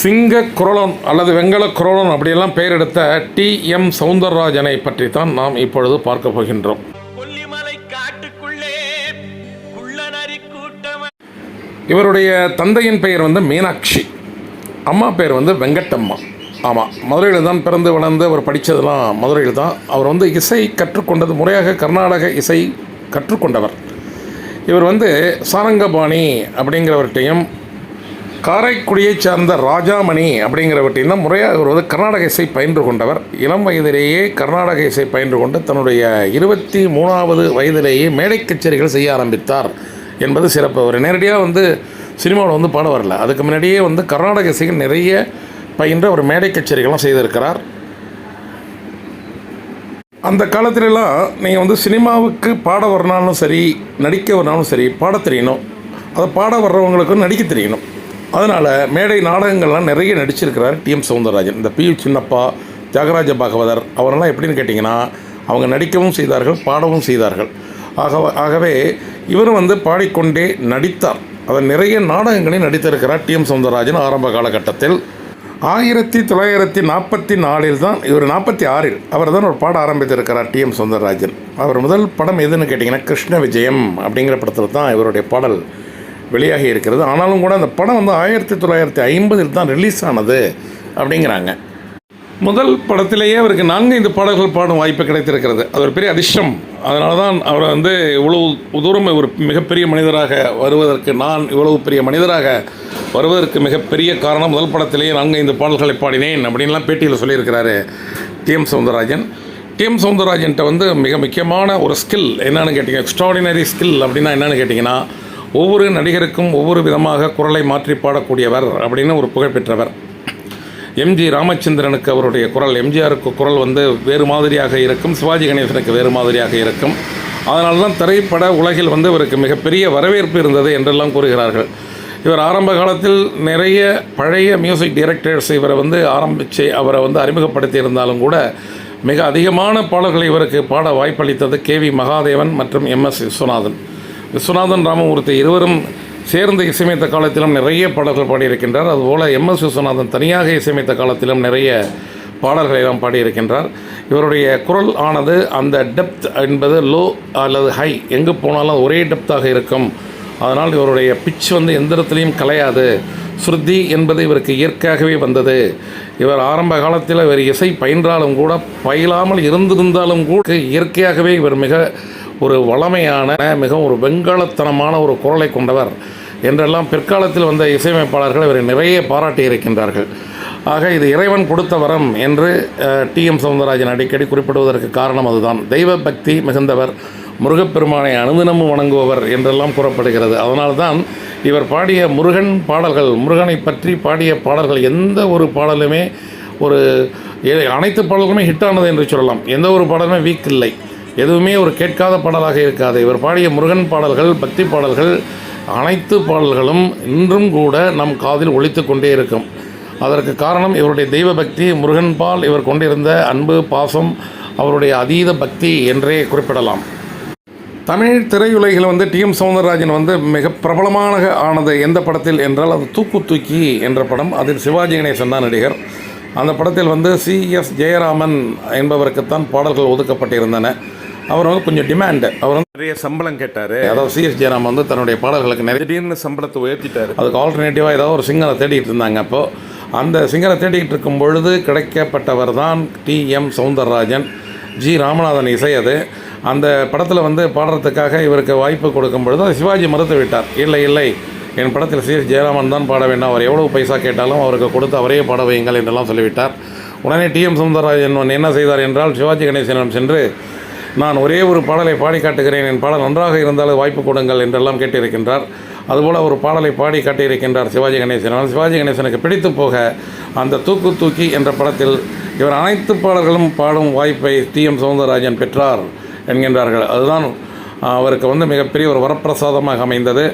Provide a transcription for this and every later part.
சிங்க குரலன் அல்லது வெங்கல குரலன் அப்படியெல்லாம் பெயர் எடுத்த டி எம் சவுந்தரராஜனை பற்றி தான் நாம் இப்பொழுது பார்க்க போகின்றோம். இவருடைய தந்தையின் பெயர் வந்து மீனாட்சி. அம்மா பேர் வந்து வெங்கட்டம்மா. ஆமாம் மதுரையில் தான் பிறந்து வளர்ந்து அவர் படித்ததெல்லாம் மதுரையில் தான். அவர் வந்து இசை கற்றுக்கொண்டது முறையாக கர்நாடக இசை கற்றுக்கொண்டவர். இவர் வந்து சாரங்கபாணி அப்படிங்கிறவர்கிட்டையும் காரைக்குடியைச் சார்ந்த ராஜாமணி அப்படிங்கிறவற்றையும் தான் முறையாக ஒரு கர்நாடக இசை பயின்று கொண்டவர். இளம் வயதிலேயே கர்நாடக இசை பயின்று கொண்டு தன்னுடைய இருபத்தி மூணாவது வயதிலேயே மேடை கச்சேரிகள் செய்ய ஆரம்பித்தார் என்பது சிறப்பு. அவர் நேரடியாக வந்து சினிமாவில் வந்து பாட வரல. அதுக்கு முன்னாடியே வந்து கர்நாடக இசைகள் நிறைய பயின்ற ஒரு மேடை கச்சேரிகள்லாம் செய்திருக்கிறார். அந்த காலத்திலலாம் நீங்கள் வந்து சினிமாவுக்கு பாட வரனாலும் சரி நடிக்க வரனாலும் சரி பாட தெரியணும். அதை பாட வர்றவங்களுக்கும் நடிக்க தெரியணும். அதனால் மேடை நாடகங்கள்லாம் நிறைய நடிச்சிருக்கிறார் டிஎம் சவுந்தரராஜன். இந்த பி யு சின்னப்பா தியாகராஜ பாகவதர் அவரெல்லாம் எப்படின்னு கேட்டிங்கன்னா அவங்க நடிக்கவும் செய்தார்கள் பாடவும் செய்தார்கள். ஆக ஆகவே இவரும் வந்து பாடிக்கொண்டே நடித்தார். அதை நிறைய நாடகங்களில் நடித்திருக்கிறார் டிஎம் சவுந்தரராஜன் ஆரம்ப காலகட்டத்தில். ஆயிரத்தி தொள்ளாயிரத்தி நாற்பத்தி நாலில் தான் இவர் நாற்பத்தி ஆறில் அவர் தான் ஒரு பாட ஆரம்பித்திருக்கிறார் டிஎம் சௌந்தரராஜன் அவர் முதல் படம் எதுன்னு கேட்டிங்கன்னா கிருஷ்ண விஜயம் அப்படிங்கிற படத்தில் தான் இவருடைய பாடல் வெளியாகி இருக்கிறது. ஆனாலும் கூட அந்த படம் வந்து ஆயிரத்தி தொள்ளாயிரத்தி ஐம்பதில் தான் ரிலீஸ் ஆனது அப்படிங்கிறாங்க. முதல் படத்திலேயே அவருக்கு நான்கு இந்த பாடல்கள் பாடும் வாய்ப்பு கிடைத்திருக்கிறது. அது ஒரு பெரிய அதிர்ஷ்டம். அதனால தான் அவர் வந்து இவ்வளவு தூரம் ஒரு மிகப்பெரிய மனிதராக வருவதற்கு நான் இவ்வளவு பெரிய மனிதராக வருவதற்கு மிகப்பெரிய காரணம் முதல் படத்திலேயே நான்கு இந்த பாடல்களை பாடினேன் அப்படின்லாம் பேட்டியில் சொல்லியிருக்கிறாரு டிஎம் சவுந்தரராஜன். டிஎம் சவுந்தரராஜன்ட்ட வந்து மிக முக்கியமான ஒரு ஸ்கில் என்னென்னு கேட்டிங்க எக்ஸ்ட்ராடினரி ஸ்கில் அப்படின்னா என்னென்னு கேட்டிங்கன்னா ஒவ்வொரு நடிகருக்கும் ஒவ்வொரு விதமாக குரலை மாற்றி பாடக்கூடியவர் அப்படின்னு ஒரு புகழ்பெற்றவர் எம்ஜி ராமச்சந்திரனுக்கு அவருடைய குரல் எம்ஜிஆருக்கு குரல் வந்து வேறு மாதிரியாக இருக்கும் சிவாஜி கணேசனுக்கு வேறு மாதிரியாக இருக்கும். அதனால தான் திரைப்பட உலகில் வந்து இவருக்கு மிகப்பெரிய வரவேற்பு இருந்தது என்றெல்லாம் கூறுகிறார்கள். இவர் ஆரம்ப காலத்தில் நிறைய பழைய மியூசிக் டைரக்டர்ஸ் இவரை வந்து ஆரம்பித்து அவரை வந்து அறிமுகப்படுத்தி இருந்தாலும் கூட மிக அதிகமான பாடல்களை இவருக்கு பாட வாய்ப்பளித்தது கே வி மகாதேவன் மற்றும் எம் எஸ் விஸ்வநாதன். விஸ்வநாதன் ராமமூர்த்தி இருவரும் சேர்ந்து இசையமைத்த காலத்திலும் நிறைய பாடல்கள் பாடியிருக்கின்றார். அதுபோல் எம் எஸ் விஸ்வநாதன் தனியாக இசையமைத்த காலத்திலும் நிறைய பாடல்களை எல்லாம் பாடியிருக்கின்றார். இவருடைய குரல் ஆனது அந்த டெப்த் என்பது லோ அல்லது ஹை எங்கு போனாலும் ஒரே டெப்த்தாக இருக்கும். அதனால் இவருடைய பிச் வந்து எந்த இடத்துலையும் கலையாது. ஸ்ருதி என்பது இவருக்கு இயற்கையாகவே வந்தது. இவர் ஆரம்ப காலத்தில் இவர் இசை பயின்றாலும் கூட பயிலாமல் இருந்திருந்தாலும் கூட இயற்கையாகவே இவர் மிக ஒரு வளமையான மிகவும் ஒரு வெங்காலத்தனமான ஒரு குரலை கொண்டவர். என்றெல்லாம் பிற்காலத்தில் வந்த இசையமைப்பாளர்கள் இவரை நிறைய பாராட்டி இருக்கின்றார்கள். ஆக இது இறைவன் கொடுத்த வரம் என்று டி எம் சவுந்தரராஜன் அடிக்கடி குறிப்பிடுவதற்கு காரணம் அதுதான். தெய்வ பக்தி மிகுந்தவர் முருகப்பெருமானை அனுதினமும் வணங்குபவர் என்றெல்லாம் கூறப்படுகிறது. அதனால்தான் இவர் பாடிய முருகன் பாடல்கள் முருகனை பற்றி பாடிய பாடல்கள் எந்த ஒரு பாடலுமே ஒரு அனைத்து பாடல்களுமே ஹிட்டானது என்று சொல்லலாம். எந்த ஒரு பாடலுமே வீக் இல்லை. எதுவுமே ஒரு கேட்காத பாடலாக இருக்காது. இவர் பாடிய முருகன் பாடல்கள் பக்தி பாடல்கள் அனைத்து பாடல்களும் இன்றும் கூட நம் காதில் ஒழித்து கொண்டே இருக்கும். அதற்கு காரணம் இவருடைய தெய்வ பக்தி முருகன் பால் இவர் கொண்டிருந்த அன்பு பாசம் அவருடைய அதீத பக்தி என்றே குறிப்பிடலாம். தமிழ் திரையுலகில் வந்து டி எம் சௌந்தரராஜன் வந்து மிக பிரபலமான ஆனது எந்த படத்தில் என்றால் அது தூக்கு தூக்கி என்ற படம். அதில் சிவாஜி கணேசன் தான் நடிகர். அந்த படத்தில் வந்து சி எஸ் ஜெயராமன் என்பவருக்குத்தான் பாடல்கள் ஒதுக்கப்பட்டிருந்தன. அவர் வந்து கொஞ்சம் டிமாண்டு அவர் வந்து நிறைய சம்பளம் கேட்டார். அதாவது சி எஸ் ஜெயராமன் வந்து தன்னுடைய பாடல்களுக்கு நிறைய திடீர்னு சம்பளத்தை உயர்த்திட்டார். அதுக்கு ஆல்டர்னேட்டிவாக ஏதாவது ஒரு சிங்கரை தேடிட்டு இருந்தாங்க அப்போது அந்த சிங்கரை தேடிட்டு இருக்கும் பொழுது கிடைக்கப்பட்டவர் தான் T M Soundararajan G Ramanathan இசை அது. அந்த படத்தில் வந்து பாடுறதுக்காக இவருக்கு வாய்ப்பு கொடுக்கும் பொழுது அதை சிவாஜி மறுத்து விட்டார். இல்லை இல்லை என் படத்தில் சி எஸ் ஜெயராமன் தான் பாட வேண்டாம். அவர் எவ்வளவு பைசா கேட்டாலும் அவருக்கு கொடுத்து அவரே பாட வையுங்கள் என்றெல்லாம் சொல்லிவிட்டார். உடனே டி எம் சௌந்தரராஜன் என்ன செய்தார் என்றால் சிவாஜி கணேசனிடம் சென்று நான் ஒரே ஒரு பாடலை பாடி காட்டுகிறேன். என் பாடல் நன்றாக இருந்தால் வாய்ப்பு கொடுங்கள் என்றெல்லாம் கேட்டிருக்கின்றார். அதுபோல் ஒரு பாடலை பாடி காட்டியிருக்கின்றார் சிவாஜி கணேசன். ஆனால் சிவாஜி கணேசனுக்கு பிடித்து போக அந்த தூக்கு தூக்கி என்ற படத்தில் இவர் அனைத்து பாடல்களும் பாடும் வாய்ப்பை டி எம் சவுந்தரராஜன் பெற்றார் என்கின்றார்கள். அதுதான் அவருக்கு வந்து மிகப்பெரிய ஒரு வரப்பிரசாதமாக அமைந்தது.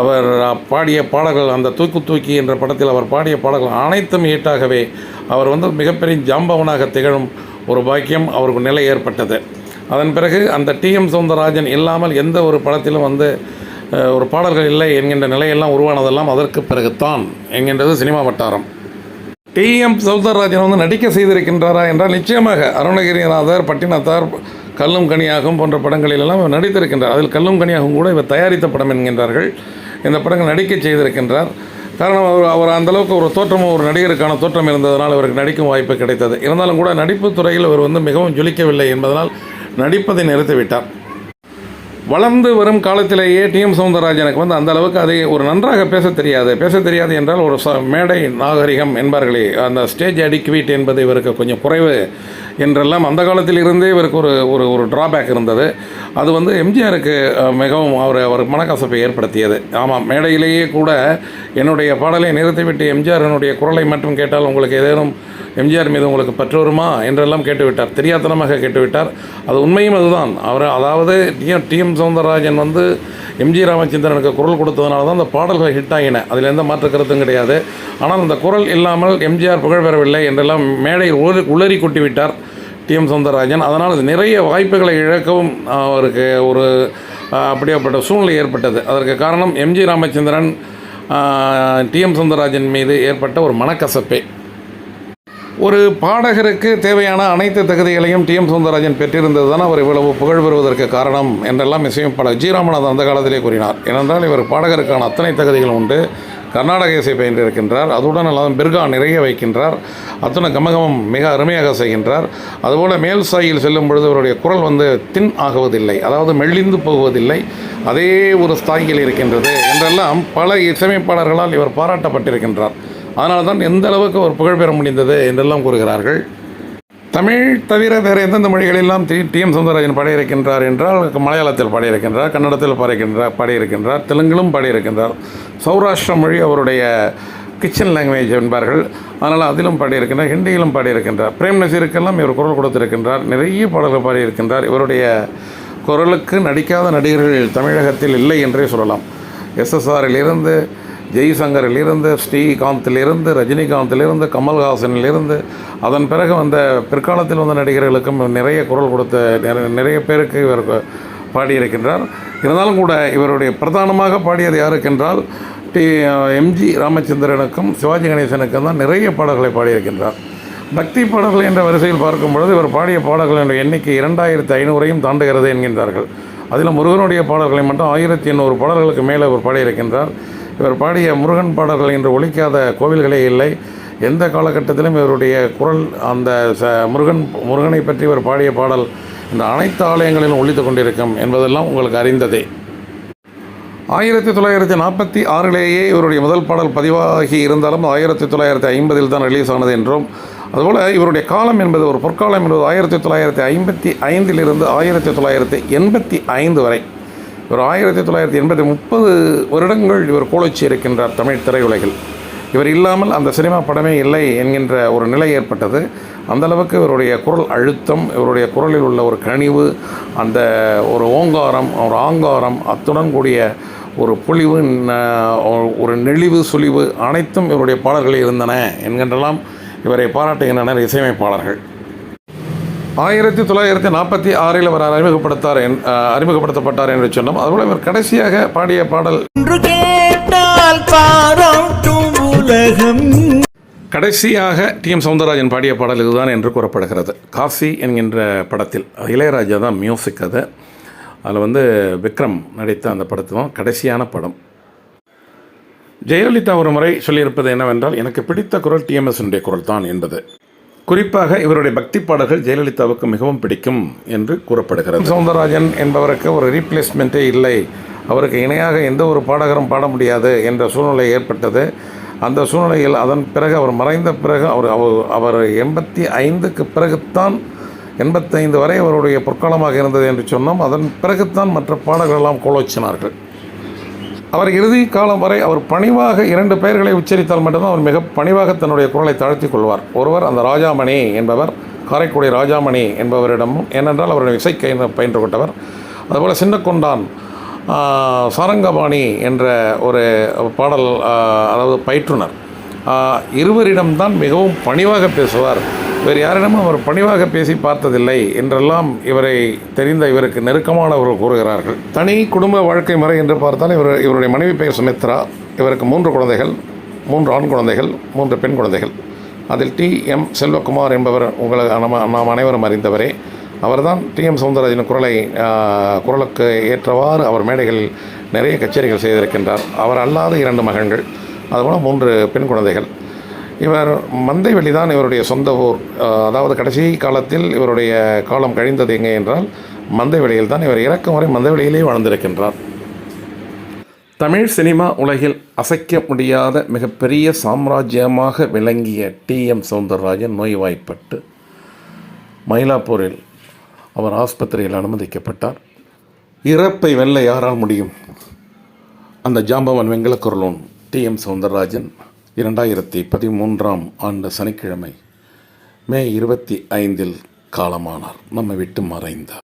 அவர் பாடிய பாடல்கள் அந்த தூக்கு தூக்கி என்ற படத்தில் அவர் பாடிய பாடல்கள் அனைத்தும் ஈட்டாகவே அவர் வந்து மிகப்பெரிய ஜாம்பவனாக திகழும் ஒரு பாக்கியம் அவருக்கு நிலை ஏற்பட்டது. அதன் பிறகு அந்த டிஎம் சௌந்தரராஜன் இல்லாமல் எந்த ஒரு படத்திலும் வந்து ஒரு பாடல்கள் இல்லை என்கின்ற நிலையெல்லாம் உருவானதெல்லாம் அதற்கு பிறகுத்தான் என்கின்றது சினிமா வட்டாரம். டிஎம் சவுந்தரராஜன் வந்து நடிக்க செய்திருக்கின்றாரா என்றால் நிச்சயமாக அருணகிரிநாதர் பட்டினத்தார் கல்லும் கனியாகும் போன்ற படங்களிலெல்லாம் இவர் நடித்திருக்கின்றார். அதில் கல்லும் கனியாகும் கூட இவர் தயாரித்த படம் என்கின்றார்கள். இந்த படங்கள் நடிக்க செய்திருக்கின்றார். காரணம் அவர் அவர் அந்தளவுக்கு ஒரு தோற்றமும் ஒரு நடிகருக்கான தோற்றம் இருந்ததனால் இவருக்கு நடிக்கும் வாய்ப்பு கிடைத்தது. இருந்தாலும் கூட நடிப்பு துறையில் இவர் வந்து மிகவும் ஜொலிக்கவில்லை என்பதனால் நடிப்பதை நிறுத்திவிட்டார். வளர்ந்து வரும் காலத்திலேயே டிஎம் சவுந்தரராஜனுக்கு வந்து அந்த அளவுக்கு அதை ஒரு நன்றாக பேச தெரியாது. பேச தெரியாது என்றால் ஒரு ச மேடை நாகரிகம் என்பார்களே. அந்த ஸ்டேஜ் அடிக்வீட் என்பது இவருக்கு கொஞ்சம் குறைவு. என்றெல்லாம் அந்த காலத்தில் இருந்தே இவருக்கு ஒரு ஒரு ஒரு ட்ராபேக் இருந்தது. அது வந்து எம்ஜிஆருக்கு மிகவும் அவர் அவர் மனக்கசப்பை ஏற்படுத்தியது. ஆமாம் மேடையிலேயே கூட என்னுடைய பாடலை நிறுத்திவிட்டு எம்ஜிஆரனுடைய குரலை மட்டும் கேட்டால் உங்களுக்கு ஏதேனும் எம்ஜிஆர் மீது உங்களுக்கு பற்று வருமா என்றெல்லாம் கேட்டுவிட்டார். தெரியாத்தனமாக கேட்டுவிட்டார். அது உண்மையும் அதுதான். அவர் அதாவது டிஎம் டிஎம் சவுந்தரராஜன் வந்து எம்ஜி ராமச்சந்திரனுக்கு குரல் கொடுத்ததுனால தான் அந்த பாடல்கள் ஹிட் ஆகின அதில் எந்த மாற்று கருத்தும் கிடையாது. ஆனால் அந்த குரல் இல்லாமல் எம்ஜிஆர் புகழ் பெறவில்லை என்றெல்லாம் மேடையில் உளறி உளறி கொட்டிவிட்டார் டிஎம் சௌந்தரராஜன் அதனால் நிறைய வாய்ப்புகளை இழக்கவும் அவருக்கு ஒரு அப்படியாப்பட்ட சூழ்நிலை ஏற்பட்டது. அதற்கு காரணம் எம்ஜி ராமச்சந்திரன் டிஎம் சவுந்தரராஜன் மீது ஏற்பட்ட ஒரு மனக்கசப்பே. ஒரு பாடகருக்கு தேவையான அனைத்து தகுதிகளையும் டிஎம் சவுந்தரராஜன் பெற்றிருந்தது தான் அவர் இவ்வளவு புகழ் பெறுவதற்கு காரணம் என்றெல்லாம் இசையமைப்பாளர் ஜி. ராமநாதன் அந்த காலத்திலே கூறினார். ஏனென்றால் இவர் பாடகருக்கான அத்தனை தகுதிகளும் உண்டு. கர்நாடக இசை பயின்றிருக்கின்றார். அதுடன் அல்லாத பிர்கா நிறைய வைக்கின்றார். அத்துடன் கமகமம் மிக அருமையாக செய்கின்றார். அதுபோல் மேல் சாயில் செல்லும் பொழுது அவருடைய குரல் வந்து தின் ஆகுவதில்லை. அதாவது மெல்லிந்து போகுவதில்லை. அதே ஒரு ஸ்தாயில் இருக்கின்றது என்றெல்லாம் பல இசையமைப்பாளர்களால் இவர் பாராட்டப்பட்டிருக்கின்றார். அதனால தான் எந்த அளவுக்கு அவர் புகழ் பெற முடிந்தது என்றெல்லாம் கூறுகிறார்கள். தமிழ் தவிர வேறு எந்தெந்த மொழிகளெல்லாம் டி டிஎம் சவுந்தரராஜன் பாடியிருக்கின்றார் என்றால் மலையாளத்தில் பாடியிருக்கின்றார் கன்னடத்தில் பாடியிருக்கின்றார் பாடியிருக்கின்றார் தெலுங்கிலும் பாடியிருக்கின்றார். சௌராஷ்டிர மொழி அவருடைய கிச்சன் லாங்குவேஜ் என்பார்கள். அதனால் அதிலும் பாடியிருக்கின்றார் ஹிந்தியிலும் பாடியிருக்கின்றார். பிரேம் நசீருக்கெல்லாம் இவர் குரல் கொடுத்திருக்கின்றார். நிறைய பாடல்கள் பாடியிருக்கின்றார். இவருடைய குரலுக்கு நடிக்காத நடிகர்கள் தமிழகத்தில் இல்லை என்றே சொல்லலாம். எஸ்எஸ்ஆரிலிருந்து ஜெய்சங்கரிலிருந்து ஸ்ரீகாந்திலிருந்து ரஜினிகாந்திலிருந்து கமல்ஹாசனிலிருந்து அதன் பிறகு வந்த பிற்காலத்தில் வந்த நடிகர்களுக்கும் நிறைய குரல் கொடுத்த நிறைய பேருக்கு இவர் பாடியிருக்கின்றார். இருந்தாலும் கூட இவருடைய பிரதானமாக பாடியது யாருக்கென்றால் டி எம்ஜி ராமச்சந்திரனுக்கும் சிவாஜி கணேசனுக்கும் தான் நிறைய பாடல்களை பாடியிருக்கின்றார். பக்தி பாடல்கள் என்ற வரிசையில் பார்க்கும் பொழுது இவர் பாடிய பாடல்களின் எண்ணிக்கை இரண்டாயிரத்து ஐநூறையும் தாண்டுகிறது என்கின்றார்கள். அதில் முருகனுடைய பாடல்களை மட்டும் ஆயிரத்தி எண்ணூறு பாடல்களுக்கு மேலே இவர் பாடியிருக்கின்றார். இவர் பாடிய முருகன் பாடல்கள் என்று ஒழிக்காத கோவில்களே இல்லை. எந்த காலகட்டத்திலும் இவருடைய குரல் அந்த ச முருகன் முருகனை பற்றி இவர் பாடிய பாடல் இந்த அனைத்து ஆலயங்களிலும் ஒழித்து கொண்டிருக்கும் என்பதெல்லாம் உங்களுக்கு அறிந்ததே. ஆயிரத்தி தொள்ளாயிரத்தி நாற்பத்தி ஆறிலேயே இவருடைய முதல் பாடல் பதிவாகி இருந்தாலும் ஆயிரத்தி தொள்ளாயிரத்தி ஐம்பதில் தான் ரிலீஸ் ஆனது என்றும் அதுபோல் இவருடைய காலம் என்பது ஒரு பொற்காலம் என்பது ஆயிரத்தி தொள்ளாயிரத்தி ஐம்பத்தி ஐந்திலிருந்து ஆயிரத்தி தொள்ளாயிரத்தி எண்பத்தி ஐந்து வரை. இவர் ஆயிரத்தி தொள்ளாயிரத்தி எண்பத்தி முப்பது வருடங்கள் இவர் கோலச்சி இருக்கின்றார் தமிழ் திரையுலகில். இவர் இல்லாமல் அந்த சினிமா படமே இல்லை என்கின்ற ஒரு நிலை ஏற்பட்டது. அந்த அளவுக்கு இவருடைய குரல் அழுத்தம் இவருடைய குரலில் உள்ள ஒரு கனிவு அந்த ஒரு ஓங்காரம் ஒரு ஆங்காரம் அத்துடன் கூடிய ஒரு பொழிவு ஒரு நெளிவு சுழிவு அனைத்தும் இவருடைய பாடல்களில் இருந்தன என்கின்றெல்லாம் இவரை பாராட்டுகின்றனர் இசையமைப்பாளர்கள். ஆயிரத்தி தொள்ளாயிரத்தி நாற்பத்தி ஆறில் அவர் அறிமுகப்படுத்தார் அறிமுகப்படுத்தப்பட்டார் என்று சொன்னோம். அதுபோல் இவர் கடைசியாக பாடிய பாடல் உலகம். கடைசியாக டிஎம் சவுந்தரராஜன் பாடிய பாடல் இதுதான் என்று கூறப்படுகிறது. காசி என்கின்ற படத்தில் இளையராஜா தான் மியூசிக் அது. அதில் வந்து விக்ரம் நடித்த அந்த படத்தும் கடைசியான படம். ஜெயலலிதா ஒரு முறை சொல்லியிருப்பது என்னவென்றால் எனக்கு பிடித்த குரல் டிஎம்எஸ்னுடைய குரல் தான் என்பது. குறிப்பாக இவருடைய பக்தி பாடல்கள் ஜெயலலிதாவுக்கு மிகவும் பிடிக்கும் என்று கூறப்படுகிறது. சவுந்தரராஜன் என்பவருக்கு ஒரு ரீப்ளேஸ்மெண்ட்டே இல்லை. அவருக்கு இணையாக எந்த ஒரு பாடகரும் பாட முடியாது என்ற சூழ்நிலை ஏற்பட்டது. அந்த சூழ்நிலையில் அதன் பிறகு அவர் மறைந்த பிறகு அவர் அவர் அவர் எண்பத்தி ஐந்துக்கு பிறகுத்தான் எண்பத்தைந்து வரை அவருடைய பொற்காலமாக இருந்தது என்று சொன்னோம். அதன் பிறகுத்தான் மற்ற பாடல்களெல்லாம் கோலோச்சினார்கள். அவர் இறுதி காலம் வரை அவர் பணிவாக இரண்டு பெயர்களை உச்சரித்தால் மட்டும்தான் அவர் மிக பணிவாக தன்னுடைய குரலை தாழ்த்தி கொள்வார். ஒருவர் அந்த ராஜாமணி என்பவர் காரைக்குடி ராஜாமணி என்பவரிடமும் ஏனென்றால் அவருடைய இசை கை- பயின்று கொண்டவர் அதுபோல் சின்னக்கொண்டான் சாரங்கபாணி என்ற ஒரு பாடல் அதாவது பயிற்றுனர். இருவரிடம்தான் மிகவும் பணிவாக பேசுவார். வேறு யாரிடமும் அவர் பணிவாக பேசி பார்த்ததில்லை என்றெல்லாம் இவரை தெரிந்த இவருக்கு நெருக்கமானவர்கள் கூறுகிறார்கள். தனி குடும்ப வாழ்க்கை முறை என்று பார்த்தால் இவர் இவருடைய மனைவி பெயர் சுமித்ரா. இவருக்கு மூன்று குழந்தைகள் மூன்று ஆண் குழந்தைகள் மூன்று பெண் குழந்தைகள். அதில் டி எம் செல்வகுமார் என்பவர் உங்களை நம்ம நாம் அனைவரும் அறிந்தவரே. அவர்தான் டி எம் சவுந்தரராஜன் குரலை குரலுக்கு ஏற்றவாறு அவர் மேடைகளில் நிறைய கச்சேரிகள் செய்திருக்கின்றார். அவர் அல்லாத இரண்டு மகன்கள் அதுபோல் மூன்று பெண் குழந்தைகள். இவர் மந்தைவெளி தான் இவருடைய சொந்த ஊர். அதாவது கடைசி காலத்தில் இவருடைய காலம் கழிந்தது எங்கே என்றால் மந்தைவெளியில் தான் இவர் இறக்கும் வரை மந்தைவெளியிலே வாழ்ந்திருக்கின்றார். தமிழ் சினிமா உலகில் அசைக்க முடியாத மிகப்பெரிய சாம்ராஜ்யமாக விளங்கிய டி. எம். சவுந்தரராஜன் நோய்வாய்ப்பட்டு மயிலாப்பூரில் அவர் ஆஸ்பத்திரியில் அனுமதிக்கப்பட்டார். இறப்பை வெல்ல யாரால் முடியும்? அந்த ஜாம்பவன் வெங்கலக்குரலோன் டி. எம். சவுந்தரராஜன் இரண்டாயிரத்தி பதிமூன்றாம் ஆண்டு சனிக்கிழமை மே இருபத்தி ஐந்தில் காலமானார். நம்மை விட்டு மறைந்தார்.